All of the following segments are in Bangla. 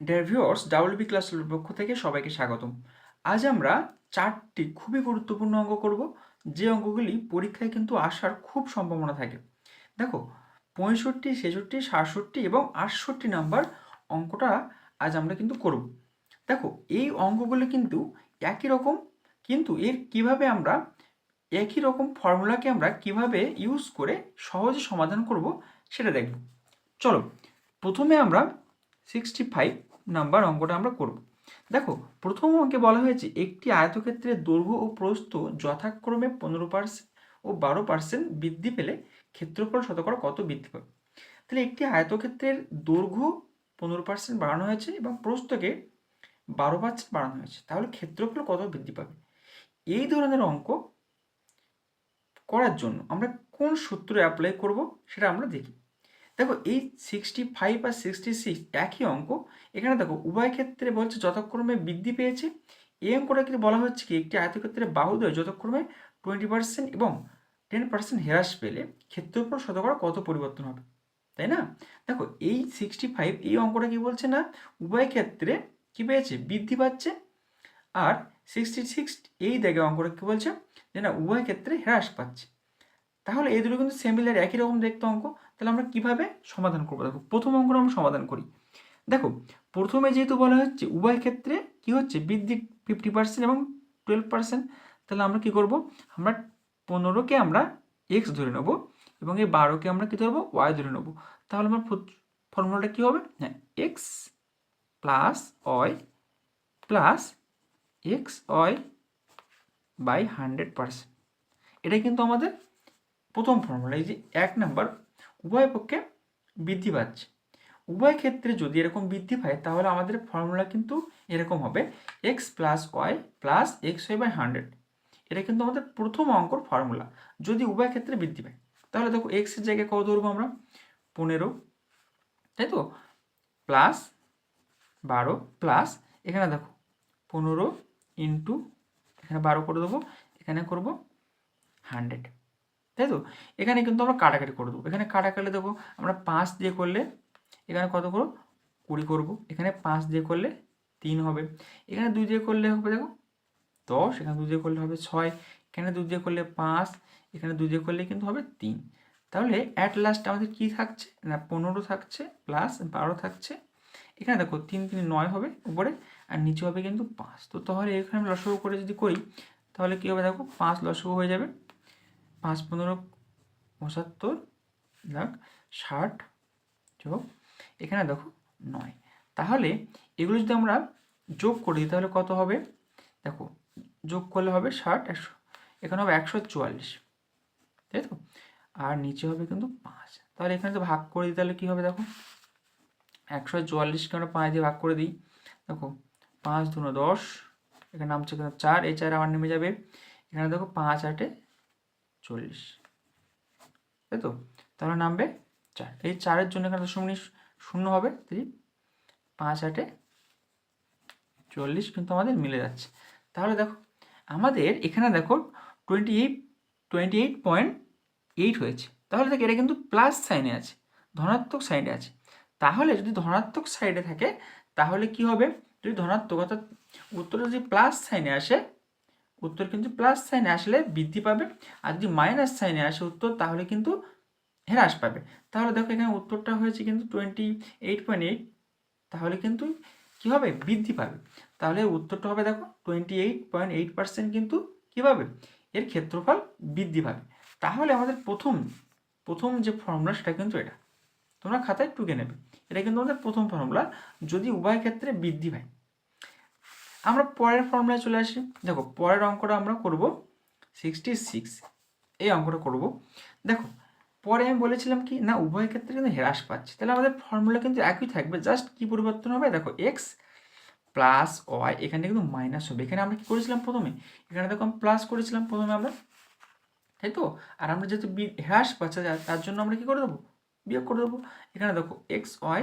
ডিয়ার ভিউয়ার্স ডাব্লিউবি ক্লাসের পক্ষ থেকে সবাইকে স্বাগতম। আজ আমরা চারটি খুবই গুরুত্বপূর্ণ অঙ্ক করব, যে অঙ্কগুলি পরীক্ষায় কিন্তু আসার খুব সম্ভাবনা থাকে। দেখো, পঁয়ষট্টি, ছেষট্টি, সাতষট্টি এবং আটষট্টি নাম্বার অঙ্কটা আজ আমরা কিন্তু করব। দেখো, এই অঙ্কগুলো কিন্তু একই রকম, কিন্তু এর কীভাবে আমরা, একই রকম ফর্মুলাকে আমরা কীভাবে ইউজ করে সহজে সমাধান করব সেটা দেখব। চলো, প্রথমে আমরা সিক্সটি ফাইভ নাম্বার অঙ্কটা আমরা করব। দেখো, প্রথম অঙ্কে বলা হয়েছে একটি আয়তক্ষেত্রের দৈর্ঘ্য ও প্রস্থ যথাক্রমে পনেরো পার্সেন্ট ও বারো পার্সেন্ট বৃদ্ধি পেলে ক্ষেত্রফল শতকরা কত বৃদ্ধি পাবে? তাহলে একটি আয়তক্ষেত্রের দৈর্ঘ্য পনেরো পার্সেন্ট বাড়ানো হয়েছে এবং প্রস্থকে বারো পার্সেন্ট বাড়ানো হয়েছে। তাহলে ক্ষেত্রফল কত বৃদ্ধি পাবে? এই ধরনের অঙ্ক করার জন্য আমরা কোন সূত্র অ্যাপ্লাই করব সেটা আমরা দেখি। দেখো এই সিক্সটি ফাইভ আর সিক্সটি সিক্স একই অঙ্ক। এখানে দেখো উভয় ক্ষেত্রে বলছে যথাক্রমে বৃদ্ধি পেয়েছে। এই অঙ্কটা কিন্তু বলা হচ্ছে কি, একটি আয়তক্ষেত্রে বাহুদ্বয় যথাক্রমে টোয়েন্টি পার্সেন্ট এবং টেন পার্সেন্ট হ্রাস পেলে ক্ষেত্রফল শতকরা কত পরিবর্তন হবে, তাই না? দেখো এই সিক্সটি ফাইভ এই অঙ্কটা কি বলছে না, উভয় ক্ষেত্রে কি পেয়েছে? বৃদ্ধি পাচ্ছে। আর সিক্সটি সিক্স এই দেখে অঙ্কটা কি বলছে যে না, উভয় ক্ষেত্রে হ্রাস পাচ্ছে। তাহলে এই দুটো কিন্তু সিমিলার একই রকম দেখতে অঙ্ক। তাহলে আমরা কীভাবে সমাধান করব? দেখো, প্রথম অঙ্কটা আমরা সমাধান করি। দেখো, প্রথমে যেহেতু বলা হচ্ছে উভয় ক্ষেত্রে কি হচ্ছে? বৃদ্ধি ফিফটি পার্সেন্ট এবং টুয়েলভ পার্সেন্ট তাহলে আমরা কি করব? আমরা পনেরোকে আমরা এক্স ধরে নেব এবং এই বারোকে আমরা কী ধরবো ওয়াই ধরে নেব। তাহলে আমার ফর্মুলাটা কী হবে? হ্যাঁ x plus y plus x y by hundred percent এটা কিন্তু আমাদের প্রথম ফর্মুলা। এই যে এক নাম্বার উভয় পক্ষে বৃদ্ধি পাচ্ছে। উভয় ক্ষেত্রে যদি এরকম বৃদ্ধি পায়, তাহলে আমাদের ফর্মুলা কিন্তু এরকম হবে x plus y plus x y by hundred এটা কিন্তু আমাদের প্রথম অঙ্কর ফর্মুলা যদি উভয় ক্ষেত্রে বৃদ্ধি পায়, তাহলে দেখো এক্সের জায়গায় কত ধরবো আমরা? পনেরো, তাই তো? প্লাস বারো প্লাস এখানে দেখো পনেরো ইন্টু এখানে বারো করে দেবো, এখানে করব হান্ড্রেড তাই তো? এখানে কিন্তু আমরা কাটাকাটি করে দেবো। এখানে কাটাকাটি দেবো, আমরা পাঁচ দিয়ে করলে এখানে কত করো কুড়ি করব। এখানে পাঁচ দিয়ে করলে তিন হবে। এখানে দুই দিয়ে করলে হবে দেখো দশ, এখানে দুই দিয়ে করলে হবে ছয়, এখানে দুই দিয়ে করলে পাঁচ, এখানে দুই দিয়ে করলে কিন্তু হবে তিন। তাহলে অ্যাট লাস্ট আমাদের কী থাকছে? না, পনেরো থাকছে প্লাস বারো থাকছে। এখানে দেখো তিন তিন, নয় হবে উপরে আর নিচে হবে কিন্তু পাঁচ। তো তাহলে এখানে লসগো করে যদি করি, তাহলে কী হবে দেখো? পাঁচ লসগো হয়ে যাবে। পাঁচ পনেরো পঁচাত্তর লাখ ষাট যোগ, এখানে দেখো নয়। তাহলে এগুলো যদি আমরা যোগ করি তাহলে কত হবে? দেখো, যোগ করলে হবে ষাট, একশো, এখানে হবে একশো চুয়াল্লিশ, তাই তো? আর নিচে হবে কিন্তু পাঁচ। তাহলে এখানে তো ভাগ করে দিই, তাহলে কী হবে দেখো? একশো চুয়াল্লিশকে আমরা পাঁচ দিয়ে ভাগ করে দিই। দেখো, পাঁচ দুনো দশ, এখানে নামছে চার, এই চার আবার নেমে যাবে। এখানে দেখো পাঁচ আটে চল্লিশ। তাই তো? তাহলে নামবে চার। এই চারের জন্য এখানে দশমিক শূন্য হবে থ্রি পাঁচ আটে চল্লিশ কিন্তু আমাদের মিলে যাচ্ছে। তাহলে দেখো, আমাদের এখানে দেখো twenty eight twenty eight point eight হয়েছে। তাহলে দেখো, এটা কিন্তু প্লাস সাইনে আছে, ধনাত্মক সাইডে আছে। তাহলে যদি ধনাত্মক সাইডে থাকে, তাহলে কি হবে? যদি ধনাত্মক, অর্থাৎ উত্তরে যদি প্লাস সাইনে আসে উত্তর কিন্তু প্লাস সাইনে আসলে বৃদ্ধি পাবে। আর যদি মাইনাস সাইনে আসে উত্তর, তাহলে কিন্তু হ্রাস পাবে। তাহলে দেখো এখানে উত্তরটা হয়েছে কিন্তু টোয়েন্টি এইট পয়েন্ট এইট তাহলে কিন্তু কী হবে? বৃদ্ধি পাবে। তাহলে উত্তরটা হবে দেখো twenty eight point eight percent কিন্তু কী পাবে? এর ক্ষেত্রফল বৃদ্ধি পাবে। তাহলে আমাদের প্রথম প্রথম যে ফর্মুলা সেটা কিন্তু এটা। তোমরা খাতায় টুকে নেবে। এটা কিন্তু আমাদের প্রথম ফর্মুলা যদি উভয় ক্ষেত্রে বৃদ্ধি পায় আমরা পরের ফর্মুলায় চলে আসি। দেখো, পরের অঙ্কটা আমরা করব সিক্সটি সিক্স এই অঙ্কটা করব। দেখো, পরে আমি বলেছিলাম কি, না, উভয় ক্ষেত্রে কিন্তু হ্রাস পাচ্ছে। তাহলে আমাদের ফর্মুলা কিন্তু একই থাকবে জাস্ট কি পরিবর্তন হবে? দেখো এক্স প্লাস ওয়াই এখানে কিন্তু মাইনাস হবে। এখানে আমরা কি করেছিলাম প্রথমে? এখানে দেখো, আমি প্লাস করেছিলাম প্রথমে আমরা। তাই তো? আর আমরা যেহেতু হ্রাস পাচ্ছে, তার জন্য আমরা কি করে দেবো? বিয়োগ করে দেবো। এখানে দেখো এক্স ওয়াই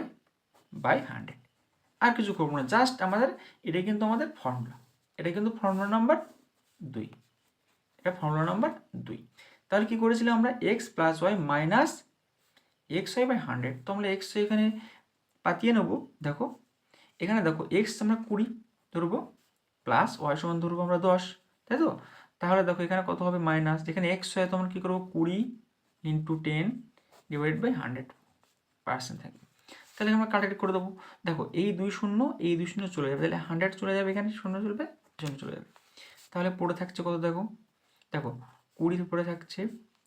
বাই হান্ড্রেড আর কিছু করব না। জাস্ট আমাদের, এটা কিন্তু আমাদের ফর্মুলা এটা কিন্তু ফর্মুলা নাম্বার দুই। এটা ফর্মুলা নাম্বার দুই। তাহলে কী করেছিলাম আমরা? X plus y minus x y by hundred তো আমরা এক্স এখানে পাতিয়ে নেব। দেখো, এখানে দেখো এক্স আমরা কুড়ি ধরবো প্লাস ওয়াই সমান ধরবো আমরা দশ। তাই তো? তাহলে দেখো, এখানে কত হবে মাইনাস যেখানে এক্স হয় তখন কী করব? কুড়ি into ten divide by hundred percent থাকবে। তাহলে আমরা কাটাকাটি করে দেবো। দেখো, এই দুই শূন্য, এই দুই শূন্য চলে যাবে। তাহলে হান্ড্রেড চলে যাবে এখানে, শূন্য চলবে, শূন্য চলে যাবে। তাহলে পড়ে থাকছে কত দেখো? দেখো কুড়িতে পড়ে থাকছে,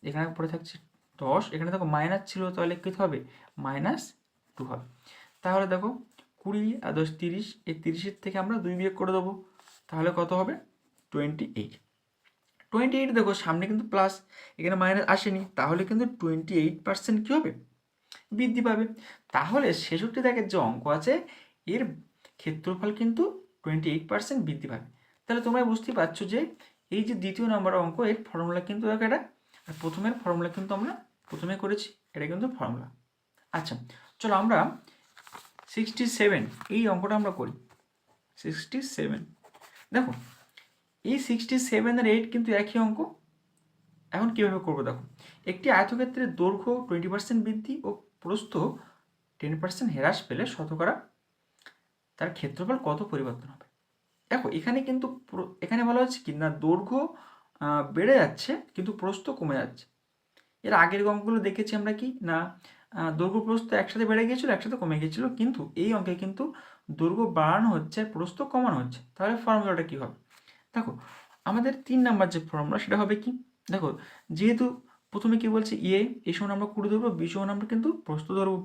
এখানে পড়ে থাকছে দশ, এখানে দেখো মাইনাস ছিল, তাহলে কী হবে? মাইনাস টু হবে। তাহলে দেখো, কুড়ি আর দশ তিরিশ, এই তিরিশের থেকে আমরা দুই বিয়োগ করে দেবো। তাহলে কত হবে? টোয়েন্টি এইট টোয়েন্টি এইট দেখো, সামনে কিন্তু প্লাস এখানে মাইনাস আসেনি। তাহলে কিন্তু টোয়েন্টি এইট পার্সেন্ট কী হবে? বৃদ্ধি পাবে। তাহলে ছেষট্টি দাগের যে অঙ্ক আছে, এর ক্ষেত্রফল কিন্তু টোয়েন্টি এইট পার্সেন্ট বৃদ্ধি পাবে। তাহলে তোমরা বুঝতেই পারছ যে এই যে দ্বিতীয় নম্বর অঙ্ক, এর ফর্মুলা কিন্তু দেখো এটা। আর প্রথমের ফর্মুলা কিন্তু আমরা প্রথমে করেছি, এটা কিন্তু ফর্মুলা আচ্ছা চলো আমরা সিক্সটি সেভেন এই অঙ্কটা আমরা করি। সিক্সটি সেভেন দেখো, এই সিক্সটি সেভেন আর এইট কিন্তু একই অঙ্ক। এখন কীভাবে করব দেখো, একটি আয়তক্ষেত্রের দৈর্ঘ্য টোয়েন্টি পার্সেন্ট বৃদ্ধি ও প্রস্থ টেন পার্সেন্ট হ্রাস পেলে শতকরা তার ক্ষেত্রফল কত পরিবর্তন হবে? দেখো, এখানে কিন্তু এখানে বলা হচ্ছে কি না, দৈর্ঘ্য বেড়ে যাচ্ছে, কিন্তু প্রস্থ কমে যাচ্ছে। এর আগের অঙ্কগুলো দেখেছি আমরা কি না দৈর্ঘ্য, প্রস্থ একসাথে বেড়ে গিয়েছিল, একসাথে কমে গিয়েছিল, কিন্তু এই অঙ্কে কিন্তু দৈর্ঘ্য বাড়ানো হচ্ছে আর প্রস্থ কমানো হচ্ছে। তাহলে ফর্মুলাটা কী হবে? দেখো, আমাদের তিন নাম্বার যে ফর্মুলা, সেটা হবে কি? দেখো, যেহেতু প্রথমে কি বলছে? ইয়ে এই সময় আমরা কুড়ি ধরবো, বি সমান আমরা কিন্তু প্রস্থ ধরবো।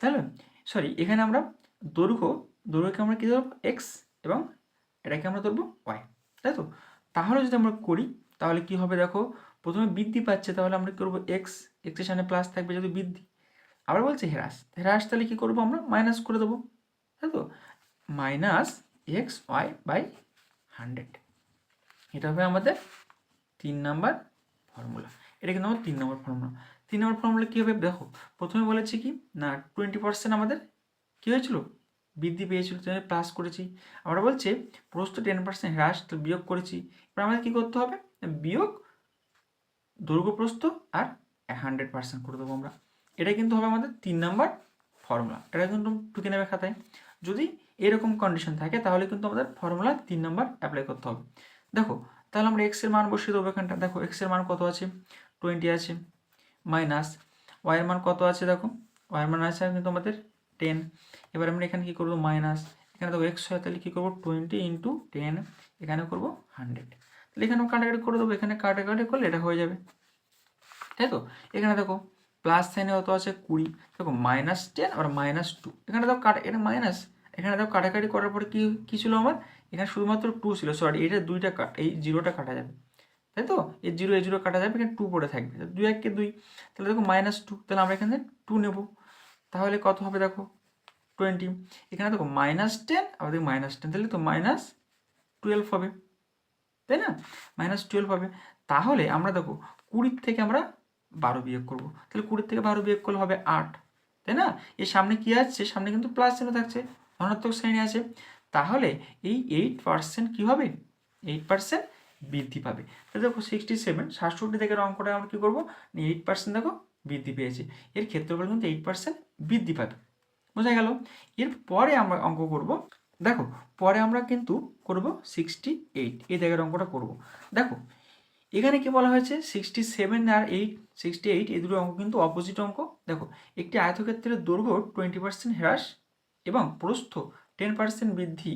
তাহলে সরি এখানে আমরা দৈর্ঘ্য, দৈর্ঘ্যকে আমরা কী ধরবো? এক্স এবং এটাকে আমরা ধরবো ওয়াই তাই তো? তাহলে যদি আমরা করি, তাহলে কি হবে দেখো? প্রথমে বৃদ্ধি পাচ্ছে, তাহলে আমরা কী করব? এক্স এক্সের সামনে প্লাস থাকবে যদি বৃদ্ধি। আবার বলছে হ্রাস হ্রাস তাহলে কী করব আমরা? মাইনাস করে দেবো, তাই তো? Minus x y by hundred এটা হবে আমাদের তিন নাম্বার ফর্মুলা এটা কিন্তু আমার তিন নম্বর ফর্মুলা তিন নম্বর ফর্মুলা কী হবে? দেখো, প্রথমে বলেছি কি? না টোয়েন্টি পার্সেন্ট আমাদের কী হয়েছিল? বৃদ্ধি পেয়েছিল প্লাস করেছি। আমরা বলছে, প্রস্থ টেন পার্সেন্ট হ্রাস, তো বিয়োগ করেছি। এবার আমাদের কী করতে হবে? বিয়োগ দৈর্ঘ্য প্রস্থ আর হান্ড্রেড পার্সেন্ট করে দেবো আমরা। এটা কিন্তু হবে আমাদের তিন নাম্বার ফর্মুলা এটা কিন্তু টুকে নেবে খাতায়। যদি এরকম কন্ডিশন থাকে, তাহলে কিন্তু আমাদের ফর্মুলা তিন নাম্বার অ্যাপ্লাই করতে হবে। দেখো তাহলে আমরা এক্সের মান বসিয়ে দেবো এখানটা। দেখো এক্সের মান কত আছে? টোয়েন্টি আছে মাইনাস ওয়াইয়ের মান কত আছে দেখো? ওয়াইয়ের মান আছে কিন্তু আমাদের টেন এবার আমরা এখানে কী করব? মাইনাস এখানে দেখো এক্স হয় তাহলে কী করব? টোয়েন্টি ইন্টু টেন এখানে করব হান্ড্রেড তাহলে এখানে কাটাকাটি করে দেবো। এখানে কাটাকাটি করলে এটা হয়ে যাবে। তাই তো? এখানে দেখো প্লাস সাইনে কত আছে? কুড়ি। দেখো মাইনাস টেন আর মাইনাস টু এখানে দেখো, কাটা এটা মাইনাস এখানে দেখো, কাটাকাটি করার পরে কী কী ছিল আমার? এখানে শুধুমাত্র টু ছিল সরি এটা দুইটা কাট এই জিরোটা কাটা যাবে, তাই তো? এই জিরো এই জিরো কাটা যাবে, এখানে টু পড়ে থাকবে দুই এককে দুই, তাহলে দেখো মাইনাস টু তাহলে আমরা এখানে টু নেব, তাহলে কত হবে দেখো? টোয়েন্টি এখানে দেখো মাইনাস টেন আবার দেখো মাইনাস টেন তাহলে তো মাইনাস টুয়েলভ হবে, তাই না? মাইনাস টুয়েলভ হবে, তাহলে আমরা দেখো কুড়ির থেকে আমরা বারো বিয়োগ করব, তাহলে কুড়ির থেকে বারো বিয়োগ করলে হবে আট, তাই না? এর সামনে কী আছে? সামনে কিন্তু প্লাস চিহ্ন থাকছে, ধনাত্মক শ্রেণি আছে তাহলে এই এইট পার্সেন্ট কী হবে? এইট পার্সেন্ট বৃদ্ধি পাবে। তাহলে দেখো সিক্সটি সেভেন সাতষট্টি থেকে অঙ্কটা আমরা কী করব? এইট পার্সেন্ট দেখো বৃদ্ধি পেয়েছে। এর ক্ষেত্রফল কিন্তু এইট পার্সেন্ট বৃদ্ধি পাবে। বোঝা গেল? এর পরে আমরা অঙ্ক করব। দেখো, পরে আমরা কিন্তু করব সিক্সটি এইট এই জায়গার অঙ্কটা করব। দেখো, এখানে কি বলা হয়েছে? সিক্সটি সেভেন আর এইট সিক্সটি এইট এই দুটো অঙ্ক কিন্তু অপোজিট অঙ্ক। দেখো, একটি আয়তক্ষেত্রের দৈর্ঘ্য টোয়েন্টি পার্সেন্ট হ্রাস এবং প্রস্থ টেন পার্সেন্ট বৃদ্ধি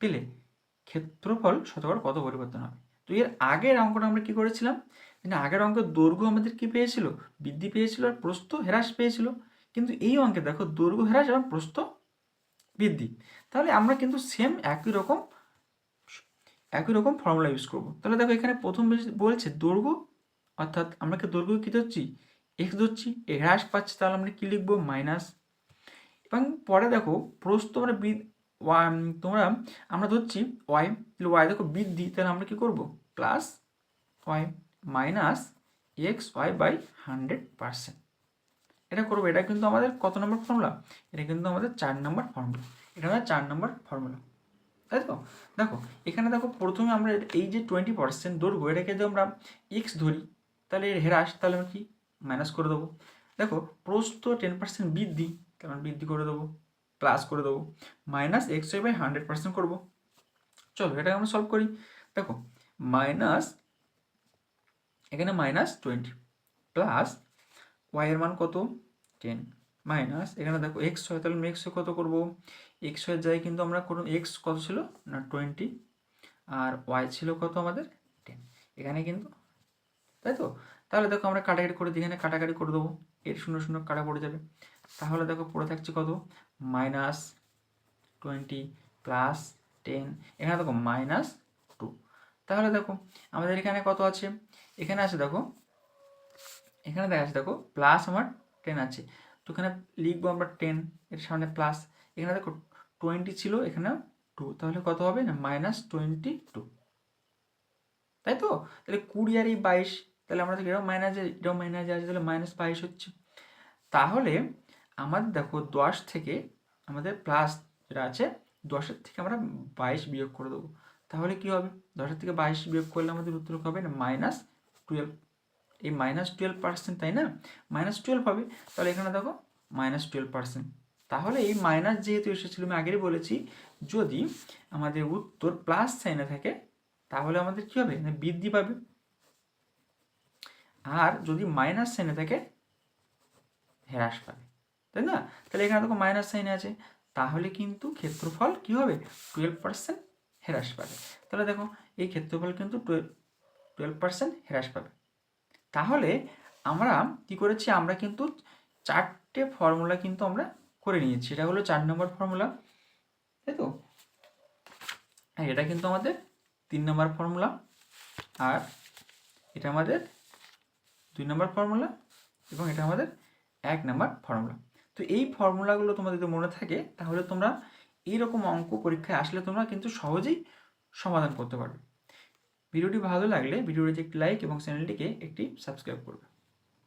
পেলে ক্ষেত্রফল শতকরা কত পরিবর্তন হবে? তো এর আগের অঙ্কটা আমরা কি করেছিলাম? না আগের অঙ্কের দৈর্ঘ্য আমাদের কি পেয়েছিল? বৃদ্ধি পেয়েছিল আর প্রস্থ হ্রাস পেয়েছিল। কিন্তু এই অঙ্কে দেখো দৈর্ঘ্য হ্রাস এবং প্রস্থ বৃদ্ধি। তাহলে আমরা কিন্তু সেম একই রকম একই রকম ফর্মুলা ইউজ করব। তাহলে দেখো এখানে প্রথম বলছে দৈর্ঘ্য, অর্থাৎ আমরা কি দৈর্ঘ্য কী ধরছি? এক্স ধরছি হ্রাস পাচ্ছে, তাহলে আমরা কী লিখব? মাইনাস এবং পরে দেখো প্রস্থ আমরা তোমরা, আমরা ধরছি ওয়াই তাহলে ওয়াই দেখো বৃদ্ধি, তাহলে আমরা কী করব? Plus y minus x y by hundred percent এটা করব, এটা কিন্তু আমাদের কত নম্বর ফর্মুলা এটা কিন্তু আমাদের চার নম্বর ফর্মুলা এটা আমাদের চার নম্বর ফর্মুলা তাই তো? দেখো, এখানে দেখো প্রথমে আমরা এই যে টোয়েন্টি পার্সেন্ট দৈর্ঘ্য এটাকে যদি আমরা এক্স ধরি, তাহলে এর হ্রাস, তাহলে আমরা কি? মাইনাস করে দেবো। দেখো, প্রস্থ টেন পার্সেন্ট বৃদ্ধি, তাহলে আমরা বৃদ্ধি করে দেবো। প্লাস করে দেবো। Minus x y by hundred percent করব। চলো, এটাকে আমরা সলভ করি। দেখো মাইনাস এখানে মাইনাস টোয়েন্টি প্লাস ওয়াইয়ের মান কত? টেন মাইনাস এখানে দেখো এক্স হয়, তাহলে এক্স কত করব? এক্সের জায়গায় কিন্তু আমরা কোনো এক্স কত ছিল? না টোয়েন্টি আর ওয়াই ছিল কত আমাদের? টেন এখানে কিন্তু, তাই তো? তাহলে দেখো আমরা কাটাকাটি করে দিই, এখানে কাটাকাটি করে দেবো। এর শূন্য শূন্য কাটা পড়ে যাবে। তাহলে দেখো পড়ে থাকছে কত? মাইনাস টোয়েন্টি প্লাস টেন এখানে দেখো মাইনাস টু তাহলে দেখো আমাদের এখানে কত আছে? এখানে আছে দেখো, এখানে দেখা আছে দেখো প্লাস আমার টেন আছে। তো এখানে লিখব আমরা টেন এর সামনে প্লাস এখানে দেখো টোয়েন্টি ছিল, এখানে টু তাহলে কত হবে? না মাইনাস টোয়েন্টি টু তাই তো? তাহলে কুড়ি আর এই বাইশ, তাহলে আমরা এটাও মাইনাসে এটাও মাইনাসে আছে তাহলে মাইনাস বাইশ হচ্ছে। তাহলে আমাদের দেখো দশ থেকে আমাদের প্লাস যেটা আছে, দশের থেকে আমরা বাইশ বিয়োগ করে দেবো। তাহলে কি হবে? দশের থেকে বাইশ বিয়োগ করলে আমাদের উত্তর হবে না মাইনাস টুয়েলভ এই মাইনাস টুয়েলভ পার্সেন্ট তাই না? মাইনাস টুয়েলভ হবে। তাহলে এখানে দেখো মাইনাস টুয়েলভ পার্সেন্ট তাহলে এই মাইনাস যেহেতু এসেছিল, আমি আগেই বলেছি, যদি আমাদের উত্তর প্লাস সাইনে থাকে, তাহলে আমাদের কী হবে? না বৃদ্ধি পাবে। আর যদি মাইনাস সাইনে থাকে, হ্রাস পাবে। তাই না? তাহলে এখানে দেখো মাইনাস সাইন আছে। তাহলে কিন্তু ক্ষেত্রফল কী হবে? টুয়েলভ পার্সেন্ট হ্রাস পাবে। তাহলে দেখো, এই ক্ষেত্রফল কিন্তু টুয়েলভ পার্সেন্ট হ্রাস পাবে। তাহলে আমরা কি করেছি? আমরা কিন্তু চারটে ফর্মুলা কিন্তু আমরা করে নিয়েছি। এটা হলো চার নম্বর ফর্মুলা তাই তো? আর এটা কিন্তু আমাদের তিন নম্বর ফর্মুলা আর এটা আমাদের দুই নম্বর ফর্মুলা এবং এটা আমাদের এক নম্বর ফর্মুলা তো এই ফর্মুলাগুলো তোমাদের যদি মনে থাকে, তাহলে তোমরা এইরকম অঙ্ক পরীক্ষায় আসলে তোমরা কিন্তু সহজেই সমাধান করতে পারবে। ভিডিওটি ভালো লাগলে ভিডিওটিতে একটি লাইক এবং চ্যানেলটিকে একটি সাবস্ক্রাইব করবে।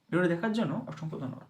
ভিডিওটি দেখার জন্য অসংখ্য ধন্যবাদ।